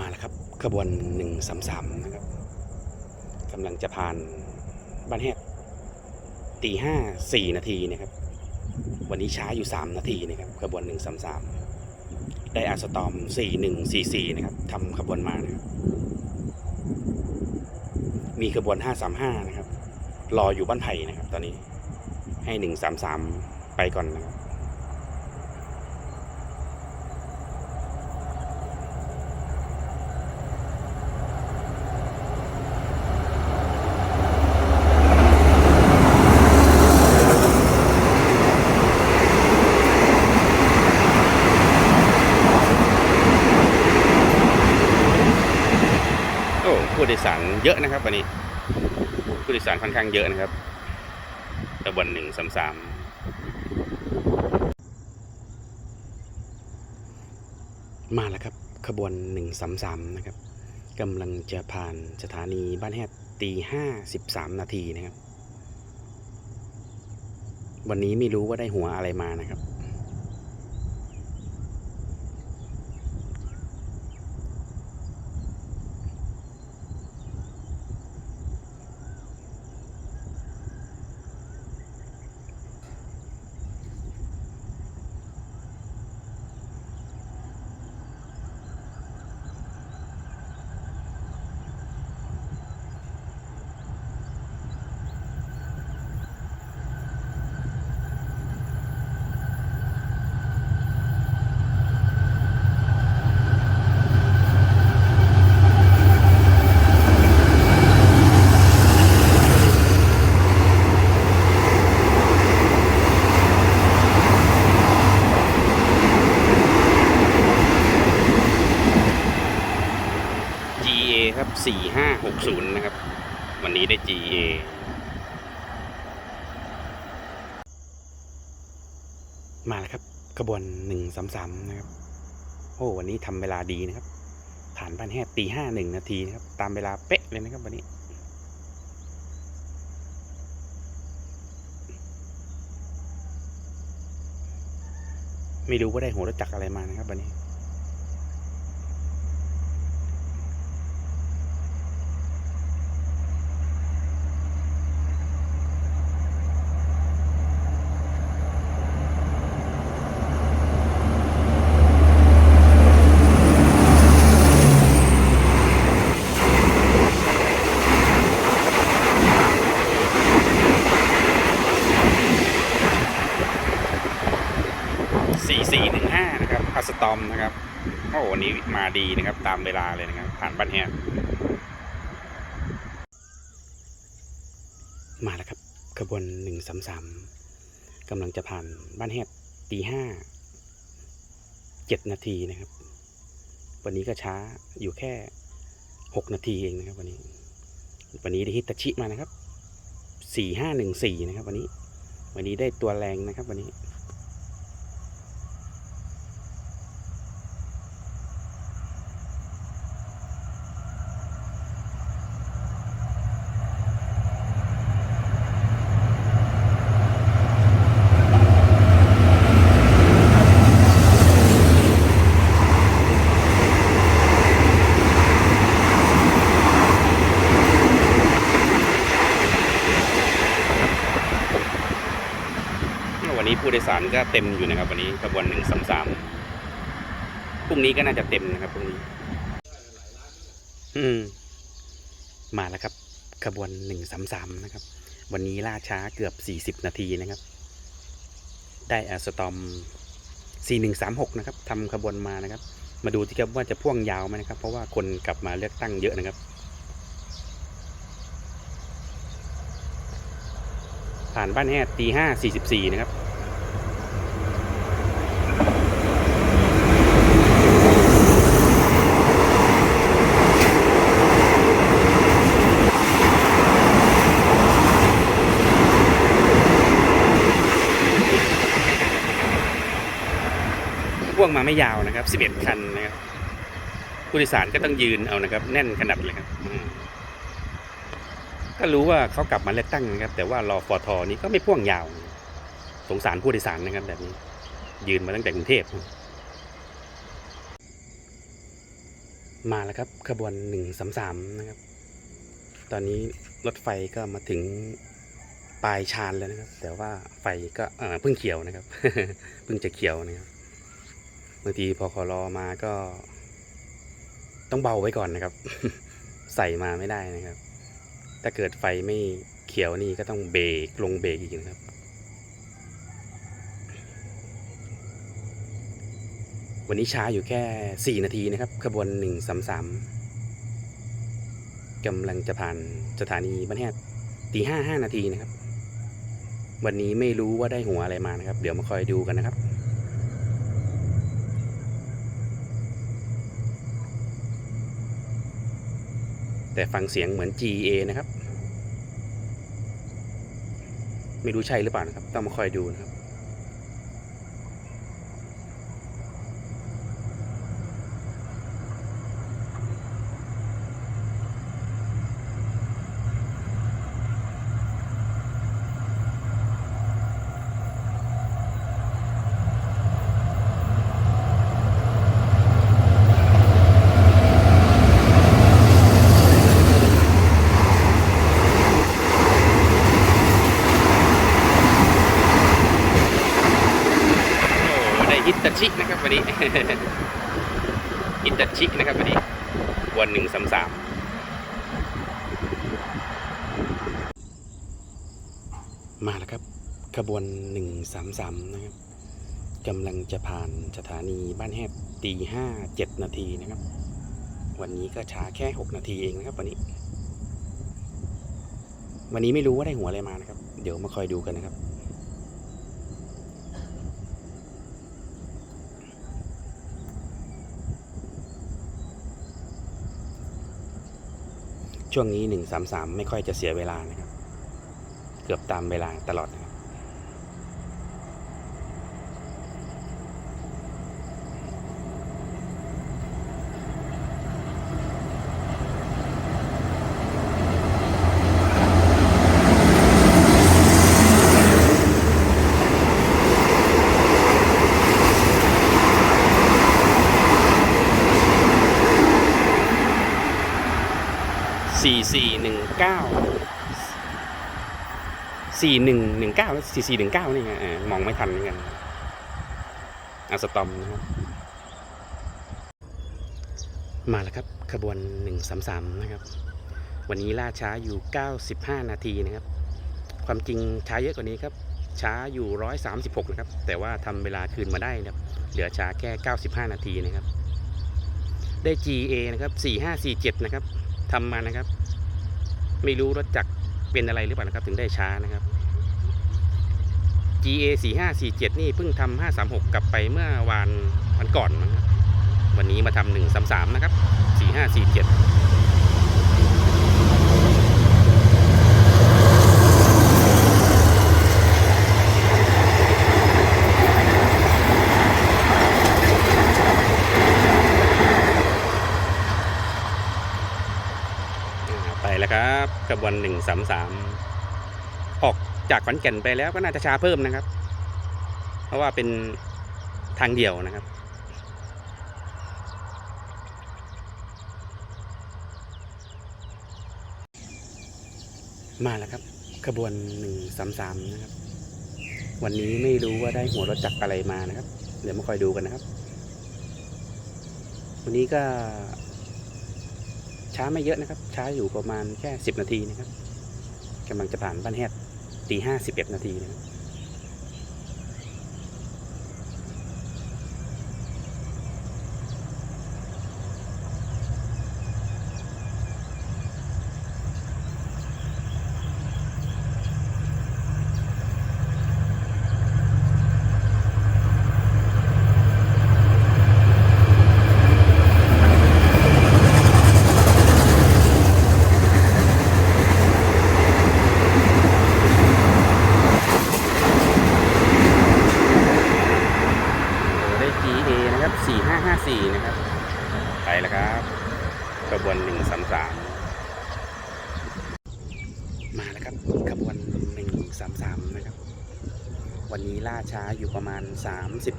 มาแล้วครับขบวนหนึ่งสามสามนะครับกำลังจะผ่านบ้านแฮดตีห้าสี่นาทีนะครับ วันนี้ช้าอยู่สามนาทีนะครับขบวนหนึ่งสามสามได้อาสตอมสี่หนึ่งสี่สี่นะครับทำขบวนมานะครับมีขบวนห้าสามห้านะครับ รออยู่บ้านไผ่นะครับ ตอนนี้ให้หนึ่งสามสามไปก่อนนะครับ โอ้ผู้โดยสารเยอะนะครับวันนี้ผู้โดยสารค่อนข้างเยอะนะครับขบวนหนึ่งสามสามมาแล้วครับ ขบวนหนึ่งสามสามนะครับกำลังจะผ่านสถานีบ้านแฮดตีห้าสิบสามนาทีนะครับ วันนี้ไม่รู้ว่าได้หัวอะไรมานะครับ GA ครับ 4560 นะครับ วันนี้ได้ GA มาแล้วครับขบวน 133 นะครับ โอ้วันนี้ทำเวลาดีนะครับ ผ่านบ้านแฮดตีห้าหนึ่งนาทีนะครับ ตามเวลาเป๊ะเลยนะครับวันนี้ไม่รู้ว่าได้หัวรถจักรอะไรมานะครับวันนี้ สี่สี่หนึ่งห้านะครับอัสตอมนะครับ โอ้ วันนี้มาดีนะครับ ตามเวลาเลยนะครับ ผ่านบ้านแฮดมาแล้วครับขบวนหนึ่งสามสามกำลังจะผ่านบ้านแฮดตีห้าเจ็ดนาทีนะครับ วันนี้ก็ช้าอยู่แค่หกนาทีเองนะครับ วันนี้ วันนี้ได้ฮิตาชิมานะครับสี่ห้าหนึ่งสี่นะครับ วันนี้ วันนี้ได้ตัวแรงนะครับ วันนี้ ยสารก็เต็มอยู่นะครับวันนี้ขบวนหนึ่งสามสามพรุ่งนี้ก็น่าจะเต็มนะครับพรุ่งนี้ อืม มาแล้วครับ ขบวนหนึ่งสามสามนะครับ วันนี้ล่าช้าเกือบสี่สิบนาทีนะครับ ได้อสตอมสี่หนึ่งสามหกนะครับทำขบวนมานะครับ มาดูที่ครับว่าจะพ่วงยาวไหมนะครับ เพราะว่าคนกลับมาเลือกตั้งเยอะนะครับผ่านบ้านแฮดตีห้าสี่สิบสี่นะครับ วงมาไม่ยาวนะครับ 11 คันนะครับ ผู้โดยสารก็ต้องยืนเอานะครับ แน่นขนาดเลยครับ ก็รู้ว่าเขากลับมาเลือกตั้งนะครับ แต่ว่ารอฟอทอนี้ก็ไม่พ่วงยาว สงสารผู้โดยสารนะครับ แบบนี้ ยืนมาตั้งแต่กรุงเทพมาแล้วครับขบวนหนึ่งสามสามนะครับ ตอนนี้รถไฟก็มาถึงปลายชานแล้วนะครับ แต่ว่าไฟก็เพิ่งเขียวนะครับ เพิ่งจะเขียวนะครับ บางทีพอขอรอมาก็ ต้องเบาไว้ก่อนนะครับ ใส่มาไม่ได้นะครับ ถ้าเกิดไฟไม่เขียวนี่ก็ต้องเบรกลงเบรกอีกนะครับวันนี้ช้าอยู่แค่ 4 นาทีนะครับ ขบวน 133กำลังจะผ่านสถานีบ้านแฮดตีห้าห้านาทีนะครับ วันนี้ไม่รู้ว่าได้หัวอะไรมานะครับ เดี๋ยวมาคอยดูกันนะครับ แต่ฟังเสียงเหมือน GA นะครับ ไม่รู้ใช่หรือเปล่านะครับ ต้องมาคอยดูนะครับ โอ้ได้ฮิตตาชิ นะครับวันนี้ฮิตตาชินะครับวันนี้วันหนึ่งสามสามมาแล้วครับขบวนหนึ่งสามสามนะครับกำลังจะผ่านสถานีบ้านแฮดตีห้าเจ็ดนาทีนะครับ วันนี้ก็ช้าแค่หกนาทีเองนะครับวันนี้ วันนี้ไม่รู้ว่าได้หัวอะไรมานะครับ เดี๋ยวมาคอยดูกันนะครับ ช่วงนี้หนึ่งสามสามไม่ค่อยจะเสียเวลานะครับ เกือบตามเวลาตลอดนะครับ สี่สี่หนึ่งเก้าสี่หนึ่งหนึ่งเก้าสี่สี่หนึ่งเก้านี่ไงมองไม่ทันเหมือนกันอาสตอมนะครับ มาแล้วครับขบวนหนึ่งสามสามนะครับ วันนี้ล่าช้าอยู่เก้าสิบห้านาทีนะครับ ความจริงช้าเยอะกว่านี้ครับ ช้าอยู่ร้อยสามสิบหกนะครับ แต่ว่าทำเวลาคืนมาได้นะครับ เหลือช้าแค่เก้าสิบห้านาทีนะครับ ได้ GA นะครับสี่ห้าสี่เจ็ดนะครับ ทำมานะครับ ไม่รู้รถจักรเป็นอะไรหรือเปล่านะครับ ถึงได้ช้านะครับ GA 4 5 4 7นี่เพิ่งทำ536 กลับไปเมื่อวานวันก่อนนะครับวันนี้มาทำ133นะครับ4547 แล้วครับกระบวนหนึ่งสามสามออกจากขอนแก่นไปแล้วก็น่าจะช้าเพิ่มนะครับ เพราะว่าเป็นทางเดียวนะครับมาแล้วครับ ขบวนหนึ่งสามสามนะครับ วันนี้ไม่รู้ว่าได้หัวรถจักรอะไรมานะครับ เดี๋ยวมาคอยดูกันนะครับ วันนี้ก็ ช้าไม่เยอะนะครับ ช้าอยู่ประมาณแค่สิบนาทีนะครับกำลังจะผ่านบ้านแฮดตีห้าสิบเอ็ดนาทีนะครับ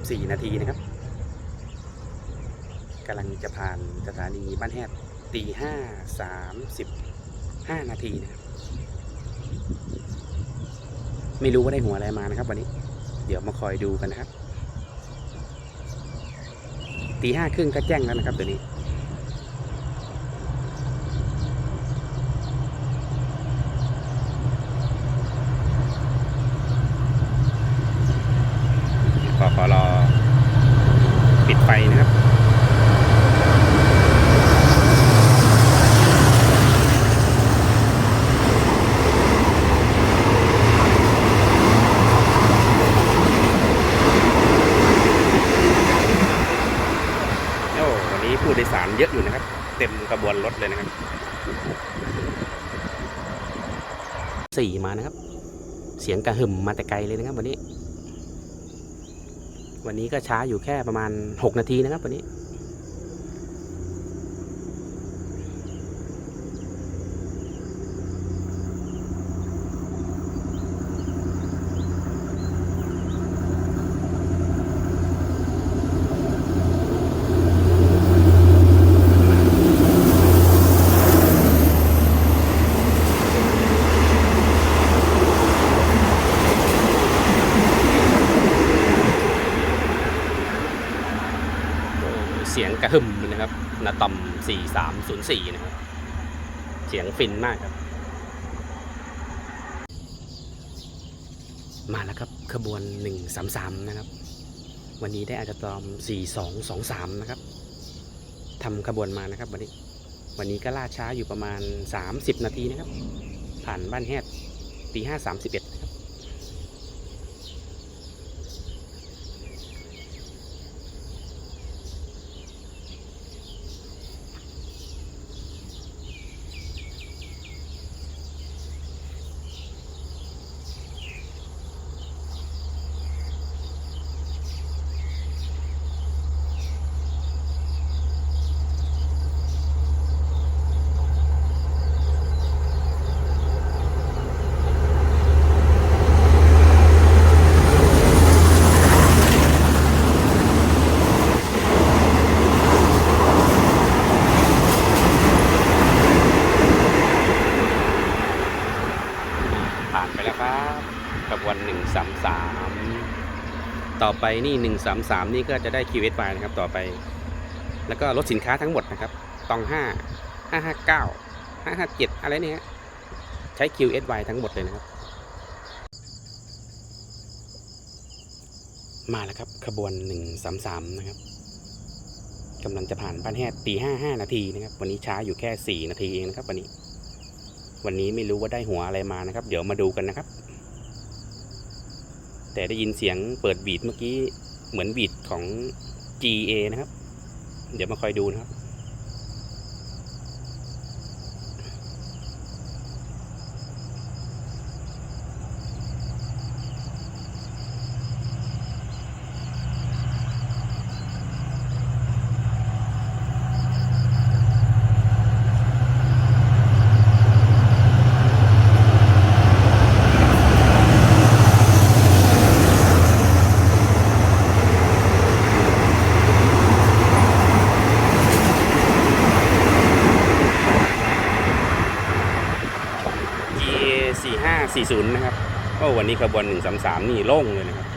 14 นาทีนะครับกำลังจะผ่านสถานีบ้านแฮดตีห้าสามสิบห้านาทีนะครับไม่รู้ว่าได้หัวอะไรมานะครับ วันนี้ เดี๋ยวมาคอยดูกันนะครับตีห้าครึ่งก็แจ้งแล้วนะครับตัวนี้ นะครับสี่มานะครับ เสียงกระหึ่มมาแต่ไกลเลยนะครับ วันนี้ วันนี้ก็ช้าอยู่แค่ประมาณ6นาทีนะครับ วันนี้ เสียงกระหึ่มเลย นะครับนาตอม 4304 นะครับ เสียงฟินมากครับ มาแล้วครับขบวน 133 นะครับ วันนี้ได้อาจจะตอม 4223 นะครับทำขบวนมานะครับวันนี้ วันนี้ก็ล่าช้าอยู่ประมาณ 30 นาทีนะครับ ผ่านบ้านแฮดตีห้าสามสิบเอ็ดนะครับ ผ่านไปแล้วครับขบวนหนึ่งสามสาม ต่อไปนี่หนึ่งสามสามนี่ก็จะได้ QSY นะครับต่อไป แล้วก็ลดสินค้าทั้งหมดนะครับตองห้าห้าห้าเก้าห้าห้าเจ็ดอะไรเนี่ยใช้ QSY ทั้งหมดเลยนะครับ มาแล้วครับขบวนหนึ่งสามสามนะครับกำลังจะผ่านบ้านแฮดตีห้าห้านาทีนะครับ วันนี้ช้าอยู่แค่สี่นาทีเองนะครับวันนี้ วันนี้ไม่รู้ว่าได้หัวอะไรมานะครับ เดี๋ยวมาดูกันนะครับ แต่ได้ยินเสียงเปิดบีดเมื่อกี้เหมือนบีดของ GA นะครับ เดี๋ยวมาคอยดูนะครับ GA 40 นะครับก็วันนี้ขบวน 133 นี่โล่งเลยนะครับ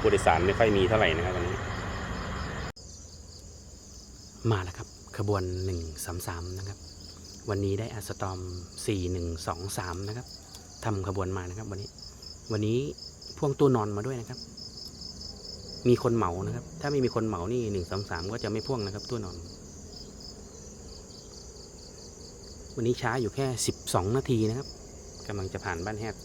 ผู้โดยสารไม่ค่อยมีเท่าไหร่นะครับวันนี้ มาแล้วครับ ขบวน 133 นะครับ วันนี้ได้อัสตอม 4123 นะครับทำขบวนมานะครับ วันนี้ วันนี้พ่วงตู้นอนมาด้วยนะครับ มีคนเหมานะครับ ถ้าไม่มีคนเหมานี่ 133 ก็จะไม่พ่วงนะครับตู้นอนวันนี้ช้าอยู่แค่ 12 นาทีนะครับ กำลังจะผ่านบ้านแฮด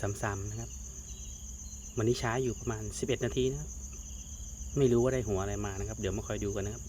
สามสามนะครับ วันนี้ช้าอยู่ประมาณสิบเอ็ดนาทีนะครับ ไม่รู้ว่าได้หัวอะไรมานะครับ เดี๋ยวมาคอยดูกันนะครับ